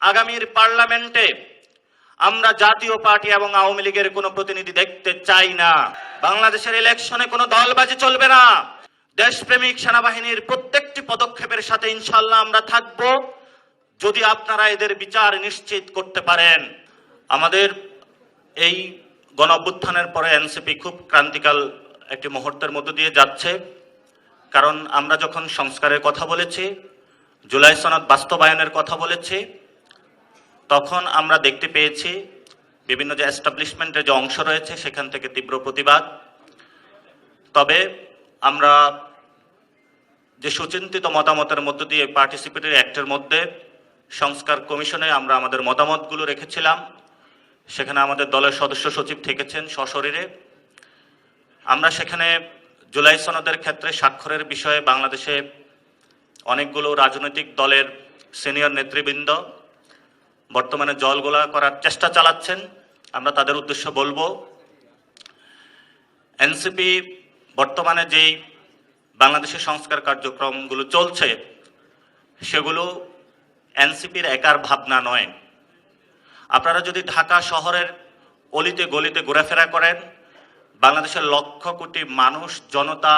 আগামীর পার্লামেন্টে আমরা জাতীয় পার্টি এবং আওয়ামী লীগের কোনো প্রতিনিধি দেখতে চাই না। বাংলাদেশের ইলেকশনে কোনো দলবাজি চলবে না। দেশপ্রেমিক সেনাবাহিনীর প্রত্যেকটি পদক্ষেপের সাথে ইনশাল্লাহ আমরা থাকব। যদি আপনারা এদের বিচার নিশ্চিত করতে পারেন। আমাদের এই গণ অভ্যুত্থানের পরে এনসিপি খুব ক্রান্তিকাল একটি মুহূর্তের মধ্য দিয়ে যাচ্ছে। কারণ আমরা যখন সংস্কারের কথা বলেছি, জুলাই সনদ বাস্তবায়নের কথা বলেছি তখন আমরা দেখতে পেয়েছি বিভিন্ন যে এস্টাবলিশমেন্টের যে অংশ রয়েছে, সেখান থেকে তীব্র প্রতিবাদ। তবে আমরা যে সুচিন্তিত মতামতের মধ্য দিয়ে পার্টিসিপেটরি অ্যাক্টের মধ্যে সংস্কার কমিশনে আমরা আমাদের মতামতগুলো রেখেছিলাম। সেখানে আমাদের দলের সদস্য সচিব থেকেছেন সশরীরে। আমরা সেখানে জুলাই সনদের ক্ষেত্রে স্বাক্ষরের বিষয়ে বাংলাদেশে অনেকগুলো রাজনৈতিক দলের সিনিয়র নেতৃবৃন্দ বর্তমানে জলগোলা করার চেষ্টা চালাচ্ছেন। আমরা তাদের উদ্দেশ্য বলব, এনসিপি বর্তমানে যেই বাংলাদেশের সংস্কার কার্যক্রমগুলো চলছে, সেগুলো এনসিপির একার ভাবনা নয়। আপনারা যদি ঢাকা শহরের অলিতে গলিতে ঘোরাফেরা করেন, বাংলাদেশের লক্ষ কোটি মানুষ, জনতা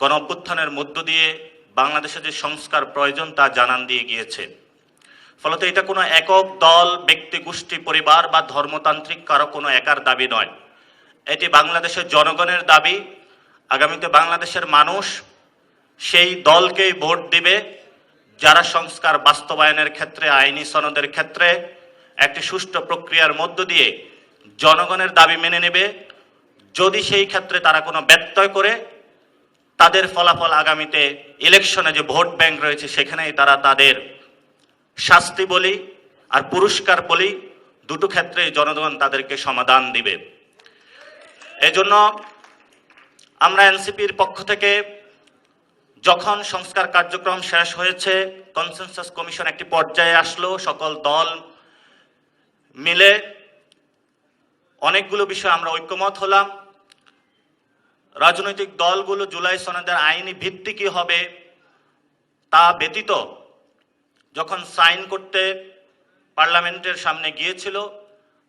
গণ অভ্যুত্থানের মধ্য দিয়ে বাংলাদেশে যে সংস্কার প্রয়োজন তা জানান দিয়ে গিয়েছে। ফলত এটা কোনো একক দল, ব্যক্তি, গোষ্ঠী, পরিবার বা ধর্মতান্ত্রিক কারও কোনো একার দাবি নয়। এটি বাংলাদেশের জনগণের দাবি। আগামীতে বাংলাদেশের মানুষ সেই দলকেই ভোট দিবে, যারা সংস্কার বাস্তবায়নের ক্ষেত্রে, আইনি সনদের ক্ষেত্রে একটি সুষ্ঠু প্রক্রিয়ার মধ্য দিয়ে জনগণের দাবি মেনে নেবে। যদি সেই ক্ষেত্রে তারা কোনো ব্যত্যয় করে, তাদের ফলাফল আগামীতে ইলেকশনে যে ভোট ব্যাংক রয়েছে, সেখানেই তারা তাদের শাস্তি বলি আর পুরস্কার বলি, দুটো ক্ষেত্রে জনগণ তাদেরকে সমাধান দিবে। এজন্য আমরা এনসিপির পক্ষ থেকে যখন সংস্কার কার্যক্রম শেষ হয়েছে কনসেনসাস কমিশন একটি পর্যায়ে আসলো, সকল দল মিলে অনেকগুলো বিষয় আমরা ঐক্যমত হলাম। রাজনৈতিক দলগুলো জুলাই সনদের আইনি ভিত্তি কি হবে তা ব্যতীত যখন সাইন করতে পার্লামেন্টের সামনে গিয়েছিল,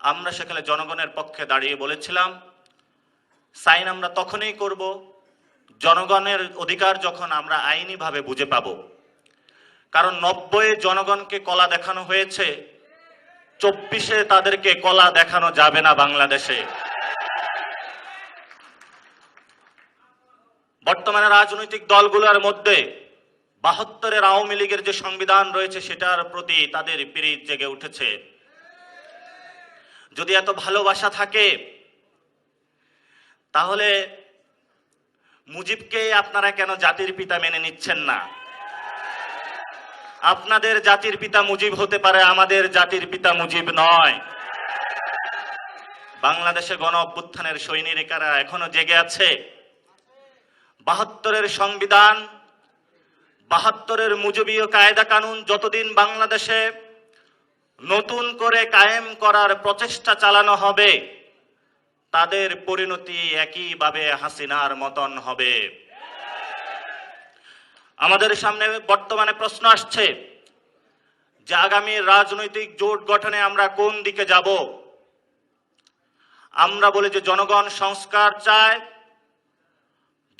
আমরা সেখানে জনগণের পক্ষে দাঁড়িয়ে বলেছিলাম, সাইন আমরা তখনই করব, জনগণের অধিকার যখন আমরা আইনিভাবে বুঝে পাব। কারণ নব্বই জনগণকে কলা দেখানো হয়েছে, চব্বিশে তাদেরকে কলা দেখানো যাবে না বাংলাদেশে। বর্তমানে রাজনৈতিক দলগুলোর মধ্যে বাহাত্তরের আওয়ামী লীগের যে সংবিধান রয়েছে, সেটার প্রতি তাদের পিরিত জেগে উঠেছে। যদি এত ভালোবাসা থাকে, তাহলে মুজিবকে আপনারা কেন জাতির পিতা মেনে নিচ্ছেন না? আপনাদের জাতির পিতা মুজিব হতে পারে, আমাদের জাতির পিতা মুজিব নয়। বাংলাদেশে গণ অভ্যুত্থানের সৈনিকেরা এখনও জেগে আছে। বাহাত্তরের সংবিধান বাহাত্তরের মুজবীয় কায়দা কানুন যতদিন বাংলাদেশে নতুন করে কায়েম করার প্রচেষ্টা চালানো হবে, তাদের পরিণতি একইভাবে হাসিনার মতন হবে। আমাদের সামনে বর্তমানে প্রশ্ন আসছে যে আগামী রাজনৈতিক জোট গঠনে আমরা কোন দিকে যাব? আমরা বলি যে জনগণ সংস্কার চায়,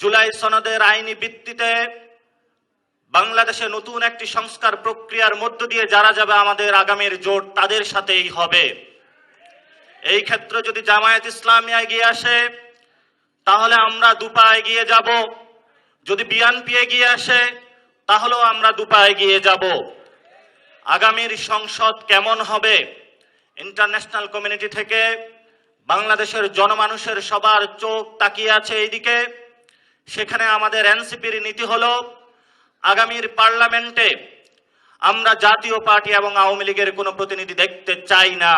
জুলাই সনদের আইনি ভিত্তিতে বাংলাদেশে নতুন একটি সংস্কার প্রক্রিয়ার মধ্য দিয়ে যারা যাবে আমাদের আগামীর জোট তাদের সাথেই হবে। এই ক্ষেত্রে যদি জামায়াত ইসলামী এগিয়ে আসে, তাহলে আমরা দুপা এগিয়ে যাব। যদি বিএনপি এগিয়ে আসে, তাহলেও আমরা দুপা এগিয়ে যাব। আগামীর সংসদ কেমন হবে? ইন্টারন্যাশনাল কমিউনিটি থেকে বাংলাদেশের জনমানুষের সবার চোখ তাকিয়ে আছে এইদিকে। সেখানে আমাদের এনসিপির নীতি হলো আগামীর পার্লামেন্টে আমরা জাতীয় পার্টি এবং আওয়ামী লীগের কোনো প্রতিনিধি দেখতে চাই না।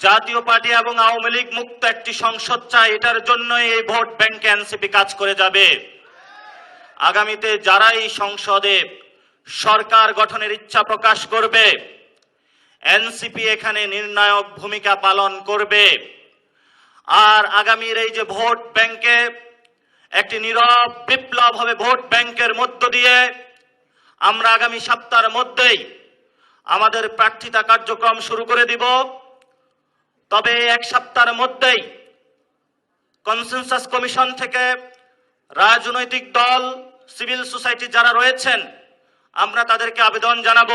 জাতীয় পার্টি এবং আওয়ামী লীগ মুক্ত একটি সংসদ চাই, এটার জন্যই এই ভোট ব্যাংকে এনসিপি কাজ করে যাবে। আগামীতে যারাই সংসদে সরকার গঠনের ইচ্ছা প্রকাশ করবে, এনসিপি এখানে নির্ণায়ক ভূমিকা পালন করবে। আর আগামীর এই যে ভোট ব্যাংকে একটি নীরব বিপ্লব হবে ভোট ব্যাংকের মধ্য দিয়ে আমরা আগামী সপ্তাহের মধ্যেই আমাদের প্রার্থিতা কার্যক্রম শুরু করে দিব। তবে এক সপ্তাহের মধ্যেই কনসেনসাস কমিশন থেকে রাজনৈতিক দল, সিভিল সোসাইটি যারা রয়েছেন, আমরা তাদেরকে আবেদন জানাব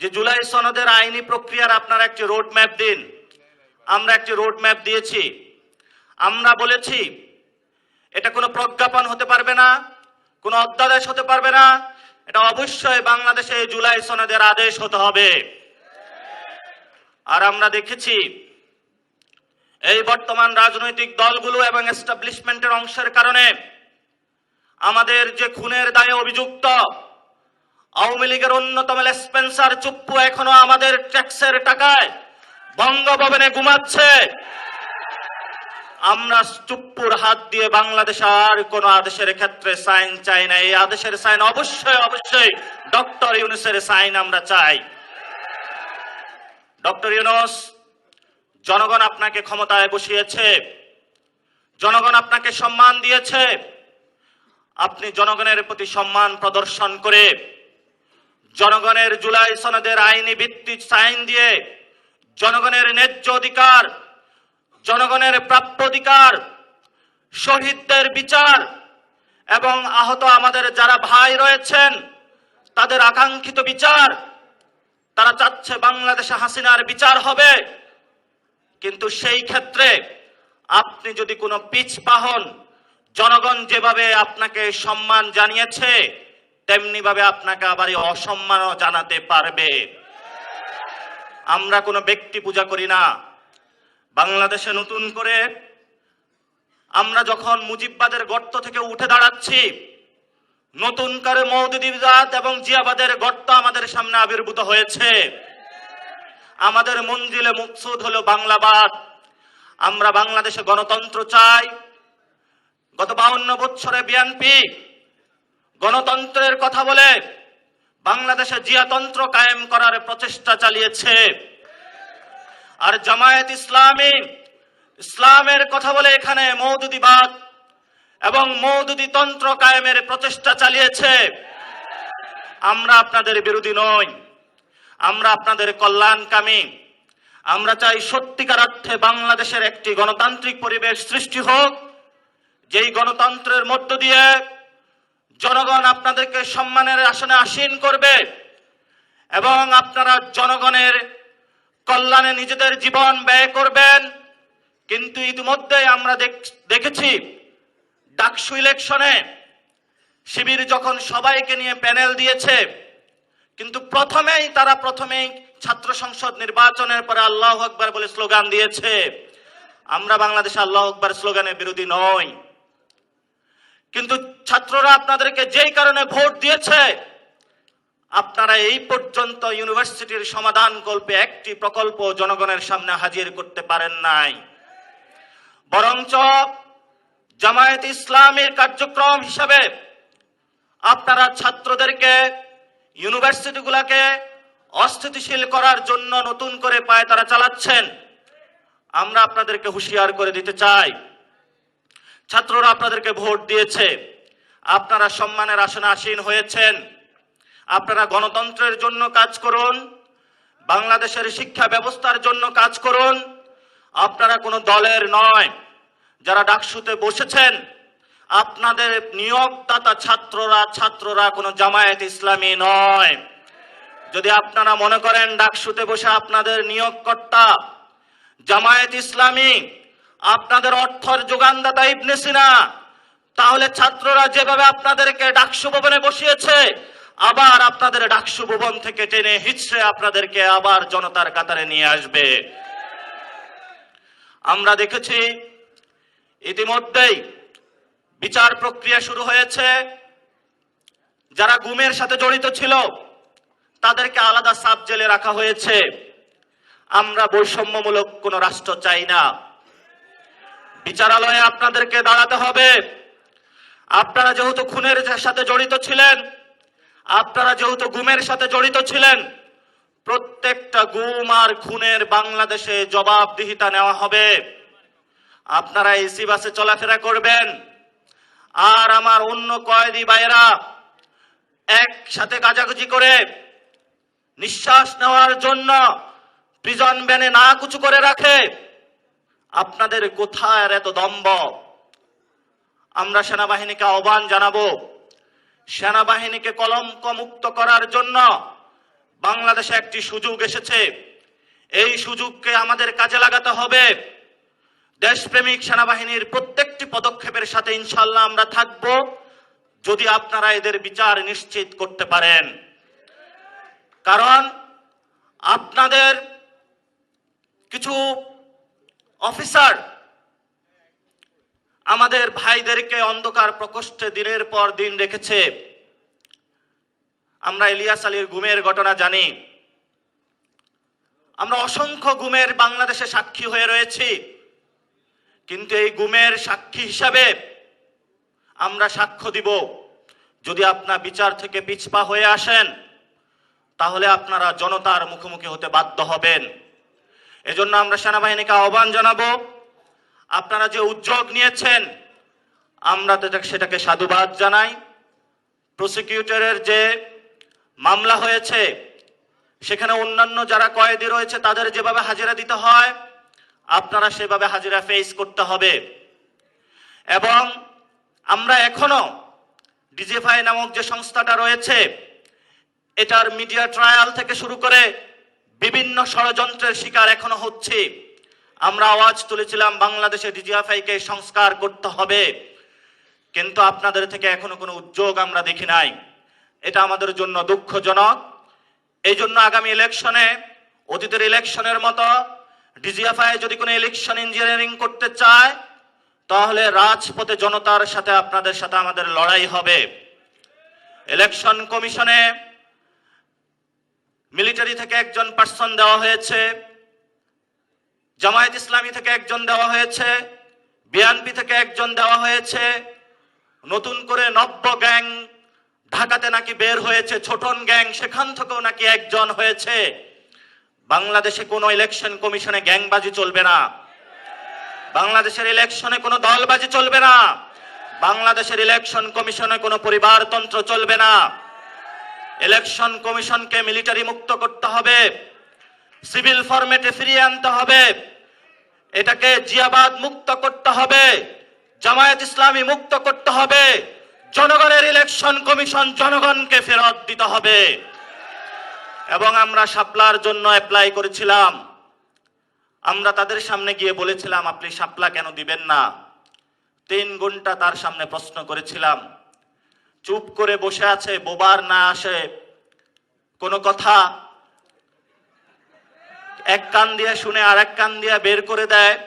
যে জুলাই সনদের আইনি প্রক্রিয়ার আপনারা একটি রোড ম্যাপ দিন। আমরা একটি রোড ম্যাপ দিয়েছি। আমরা বলেছি এটা কোনো প্রজ্ঞাপন হতে পারবে না, কোনো অধ্যাদেশ হতে পারবে না। এটা অবশ্যই বাংলাদেশে জুলাই সনদের আদেশ হতে হবে। আর আমরা দেখেছি, এই বর্তমান রাজনৈতিক দলগুলো এবং এস্টাবলিশমেন্টের অংশের কারণে আমাদের যে খুনের দায়ে অভিযুক্ত আওয়ামী লীগের অন্যতম স্পেন্সার চুপ্পু এখনও আমাদের ট্যাক্সের টাকায় বঙ্গভবনে ঘুমাচ্ছে। আমরা চুপ্পুর হাত দিয়ে বাংলাদেশ আর কোন আদেশের ক্ষেত্রে সাইন চাই না। এই আদেশের সাইন অবশ্যই অবশ্যই ডক্টর ইউনুসের সাইন আমরা চাই। ডক্টর ইউনুস, জনগণ আপনাকে ক্ষমতায় বসিয়েছে, জনগণ আপনাকে সম্মান দিয়েছে। আপনি জনগণের প্রতি সম্মান প্রদর্শন করে জনগণের জুলাই সনদের আইনি ভিত্তি সাইন দিয়ে জনগণের ন্যায্য অধিকার জনগণের প্রাপ্য অধিকার, শহীদদের বিচার এবং আহত আমাদের যারা ভাই রয়েছেন, তাদের আকাঙ্ক্ষিত বিচার। তারা চাচ্ছে বাংলাদেশে হাসিনার বিচার হবে। কিন্তু সেই ক্ষেত্রে আপনি যদি কোনো পিছ পাহন জনগণ যেভাবে আপনাকে সম্মান জানিয়েছে তেমনি ভাবে আপনাকে আবার অসম্মানও জানাতে পারবে। আমরা কোনো ব্যক্তি পূজা করি না। বাংলাদেশে নতুন করে আমরা যখন মুজিববাদের গর্ত থেকে উঠে দাঁড়াচ্ছি, নতুন করে মৌদুদিবাদ এবং জিয়াবাদের গর্ত আমাদের সামনে আবির্ভূত হয়েছে। আমাদের মঞ্জিলে মুকসুদ হলো বাংলাবাদ। আমরা বাংলাদেশে গণতন্ত্র চাই। গত বাউন্ন বছরে বিএনপি গণতন্ত্রের কথা বলে বাংলাদেশে জিয়াতন্ত্র কায়েম করার প্রচেষ্টা চালিয়েছে। আর জামায়াত ইসলামী ইসলামের কথা বলে এখানে মৌদুদিবাদ এবং মৌদুদি তন্ত্র কায়েমের প্রচেষ্টা চালিয়েছে। আমরা আপনাদের বিরোধী নই। আমরা আপনাদের কল্যাণকামী। আমরা চাই সত্যিকার অর্থে বাংলাদেশের একটি গণতান্ত্রিক পরিবেশ সৃষ্টি হোক। যেই গণতন্ত্রের মধ্য দিয়ে জনগণ আপনাদেরকে সম্মানের আসনে আসীন করবে এবং আপনারা জনগণের কল্যাণে নিজেদের জীবন ব্যয় করবেন। কিন্তু ইতিমধ্যে আমরা দেখ- দেখেছি, ডাকসু ইলেকশনে শিবির যখন সবাইকে নিয়ে প্যানেল দিয়েছে, কিন্তু প্রথমেই, তারা প্রথমেই ছাত্র সংসদ নির্বাচনের পরে আল্লাহ আকবার বলে স্লোগান দিয়েছে। আমরা বাংলাদেশে আল্লাহ আকবার স্লোগানের বিরোধী নই। কিন্তু ছাত্ররা আপনাদেরকে যেই কারণে ভোট দিয়েছে আপনারা এই পর্যন্ত ইউনিভার্সিটির সমাধান কল্পে একটি প্রকল্প জনগণের সামনে হাজির করতে পারেন নাই। বরঞ্চ জামায়াত ইসলামের কার্যক্রম হিসাবে আপনারা ছাত্রদেরকে ইউনিভার্সিটিগুলোকে অস্থিতিশীল করার জন্য নতুন করে পায় তারা চালাচ্ছেন। আমরা আপনাদেরকে হুঁশিয়ার করে দিতে চাই। ছাত্ররা আপনাদেরকে ভোট দিয়েছে। আপনারা সম্মানের আসনে আসীন হয়েছেন। আপনারা গণতন্ত্রের জন্য কাজ করুন, বাংলাদেশের শিক্ষা ব্যবস্থার জন্য কাজ করুন। আপনারা কোনো দলের নয়, যারা ডাকসুতে বসেছেন, আপনাদের নিয়োগদাতা ছাত্ররা ছাত্ররা কোনো জামায়াত ইসলামী নয়। যদি আপনারা মনে করেন ডাকসুতে বসে আপনাদের নিয়োগকর্তা, জামায়াত ইসলামী, আপনাদের অর্থর যোগানদাতা ইবনে সিনা, তাহলে ছাত্ররা যেভাবে আপনাদেরকে ডাকসু ভবনে বসিয়েছে আবার আপনাদের ডাকসু ভবন থেকে টেনে হিচড়ে আপনাদেরকে আবার জনতার কাতারে নিয়ে আসবে। আমরা দেখেছি, ইতিমধ্যেই বিচার প্রক্রিয়া শুরু হয়েছে। যারা গুমের সাথে জড়িত ছিল, তাদেরকে আলাদা সাব জেলে রাখা হয়েছে। আমরা বৈষম্যমূলক কোন রাষ্ট্র চাই না। বিচারালয়ে আপনাদেরকে দাঁড়াতে হবে। আপনারা যেহেতু খুনের সাথে জড়িত ছিলেন আপনারা যেহেতু গুমের সাথে জড়িত ছিলেন, প্রত্যেকটা গুম আর খুনের বাংলাদেশে জবাবদিহিতা নেওয়া হবে। আপনারা এসি বাসে চলাফেরা করবেন। আর আমার অন্য কয়েদি ভাইয়েরা, একসাথে গাজাগুজি করে নিঃশ্বাস নেওয়ার জন্য প্রিজন ব্যানে না কুচু করে রাখে। আপনাদের কোথায় এত দম্ভ? আমরা সেনাবাহিনীকে আহ্বান জানাব। সেনাবাহিনীকে কলঙ্ক মুক্ত করার জন্য বাংলাদেশে একটি সুযোগ এসেছে। এই সুযোগকে আমাদের কাজে লাগাতে হবে। দেশপ্রেমিক সেনাবাহিনীর প্রত্যেকটি পদক্ষেপের সাথে ইনশাল্লাহ আমরা থাকব, যদি আপনারা এদের বিচার নিশ্চিত করতে পারেন। কারণ আপনাদের কিছু অফিসার আমাদের ভাইদেরকে অন্ধকার প্রকোষ্ঠে দিনের পর দিন রেখেছে। আমরা ইলিয়াস আলীর গুমের ঘটনা জানি। আমরা অসংখ্য গুমের বাংলাদেশে সাক্ষী হয়ে রয়েছি। কিন্তু এই গুমের সাক্ষী হিসাবে আমরা সাক্ষ্য দিব। যদি আপনার বিচার থেকে পিছপা হয়ে আসেন, তাহলে আপনারা জনতার মুখোমুখি হতে বাধ্য হবেন। এজন্য আমরা সেনাবাহিনীকে আহ্বান জানাব আপনারা যে উদ্যোগ নিয়েছেন, আমরা তো সেটাকে সাধুবাদ জানাই। প্রসিকিউটরের যে মামলা হয়েছে, সেখানে অন্যান্য যারা কয়েদি রয়েছে, তাদের যেভাবে হাজিরা দিতে হয়, আপনারা সেভাবে হাজিরা ফেস করতে হবে। এবং আমরা এখনও ডিজিফাই নামক যে সংস্থাটা রয়েছে, এটার মিডিয়া ট্রায়াল থেকে শুরু করে বিভিন্ন ষড়যন্ত্রের শিকার এখনও হচ্ছে। আমরা আওয়াজ তুলেছিলাম বাংলাদেশে ডিজিএফআইকে সংস্কার করতে হবে। কিন্তু আপনাদের থেকে এখনও কোনো উদ্যোগ আমরা দেখি নাই। এটা আমাদের জন্য দুঃখজনক। এই জন্য আগামী ইলেকশনে, অতীতের ইলেকশনের মতো ডিজিএফআই যদি কোনো ইলেকশন ইঞ্জিনিয়ারিং করতে চায়, তাহলে রাজপথে জনতার সাথে আপনাদের সাথে আমাদের লড়াই হবে। ইলেকশন কমিশনে মিলিটারি থেকে একজন পার্সন দেওয়া হয়েছে। জামায়াত ইসলামী থেকে একজন দেওয়া হয়েছে, বিএনপি থেকে একজন দেওয়া হয়েছে। নতুন করে নব্য গ্যাং ঢাকাতে নাকি বের হয়েছে, ছোটন গ্যাং, সেখান থেকেও নাকি একজন হয়েছে। বাংলাদেশে কোনো ইলেকশন কমিশনে গ্যাংবাজি চলবে না। বাংলাদেশের ইলেকশনে কোনো দলবাজি চলবে না। বাংলাদেশের ইলেকশন কমিশনে কোনো পরিবারতন্ত্র চলবে না। ইলেকশন কমিশনকে মিলিটারি মুক্ত করতে হবে। সিভিল ফরম্যাটে ফিরিয়ে আনতে হবে। এটাকে জিয়াবাদ মুক্ত করতে হবে। জামায়াত ইসলামী মুক্ত করতে হবে। জনগণের ইলেকশন কমিশন জনগণকে ফেরত দিতে হবে। এবং আমরা শাপলার জন্য অ্যাপ্লাই করেছিলাম। আমরা তাদের সামনে গিয়ে বলেছিলাম, আপনি শাপলা কেন দিবেন না? তিন ঘণ্টা তার সামনে প্রশ্ন করেছিলাম। চুপ করে বসে আছে, বোবার না আসে। কোনো কথা এক কান দিয়ে শুনে আর এক কান দিয়ে বের করে দেয়।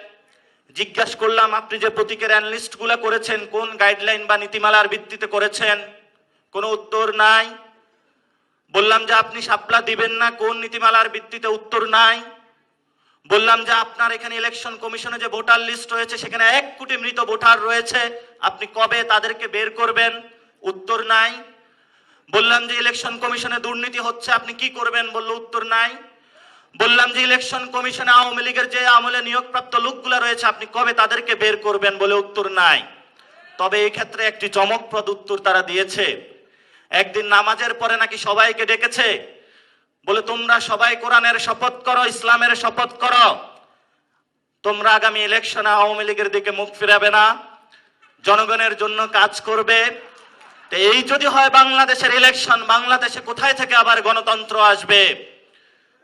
জিজ্ঞাসা করলাম, আপনি যে প্রতীকের অ্যানালিস্টগুলা করেছেন, কোন গাইডলাইন বা নীতিমালার ভিত্তিতে করেছেন? কোনো উত্তর নাই। বললাম যে, আপনি সাপলা দিবেন না, কোন নীতিমালার ভিত্তিতে উত্তর নাই? বললাম যে, আপনার এখানে ইলেকশন কমিশনে যে ভোটার লিস্ট রয়েছে, সেখানে এক কোটি মৃত ভোটার রয়েছে। আপনি কবে তাদেরকে বের করবেন? উত্তর নাই। বললাম যে ইলেকশন কমিশনে দুর্নীতি হচ্ছে, আপনি কি করবেন? বলল, উত্তর নাই। বললাম যে ইলেকশন কমিশনে আওয়ামী লীগের যে আমলে নিয়োগপ্রাপ্ত লোকগুলো রয়েছে, আপনি কবে তাদেরকে বের করবেন বলে উত্তর নাই। তবে এই ক্ষেত্রে একটি চমকপ্রদ উত্তর তারা দিয়েছে। একদিন নামাজের পরে নাকি সবাইকে ডেকেছে, বলে, তোমরা সবাই কোরআনের শপথ করো, ইসলামের শপথ করো। তোমরা আগামী ইলেকশনে আওয়ামী লীগের দিকে মুখ ফিরাবে না। জনগণের জন্য কাজ করবে। এই যদি হয় বাংলাদেশের ইলেকশন, বাংলাদেশে কোথায় থেকে আবার গণতন্ত্র আসবে?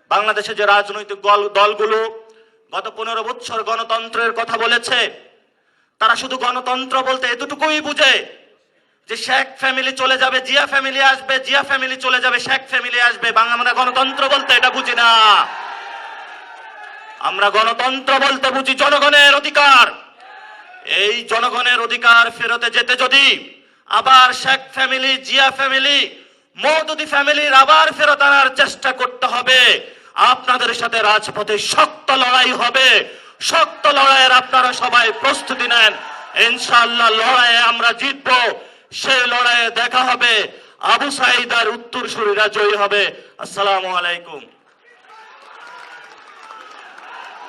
বাংলাদেশে যে রাজনৈতিক দল- দলগুলো গত পনেরো বছর গণতন্ত্রের কথা বলেছে, তারা শুধু গণতন্ত্র বলতে এতটুকুই বুঝে যে শেখ ফ্যামিলি চলে যাবে, জিয়া ফ্যামিলি আসবে, জিয়া ফ্যামিলি চলে যাবে, শেখ ফ্যামিলি আসবে। বাংলা আমরা গণতন্ত্র বলতে এটা বুঝি না। আমরা গণতন্ত্র বলতে বুঝি জনগণের অধিকার। এই জনগণের অধিকার ফেরতে যেতে যদি আবার শেখ ফ্যামিলি, জিয়া ফ্যামিলি মৌদুদি ফ্যামিলির আবার ফেরত আনার চেষ্টা করতে হবে। আপনাদের সাথে রাজপথে শক্ত লড়াই হবে। শক্ত লড়াইয়ের আপনারা সবাই প্রস্তুতি নেন। ইনশাল্লাহ লড়াইয়ে আমরা জিতব। সেই লড়াইয়ে দেখা হবে। আবু সাইদার উত্তর উত্তরসূরিরা জয়ী হবে। আসসালামু আলাইকুম।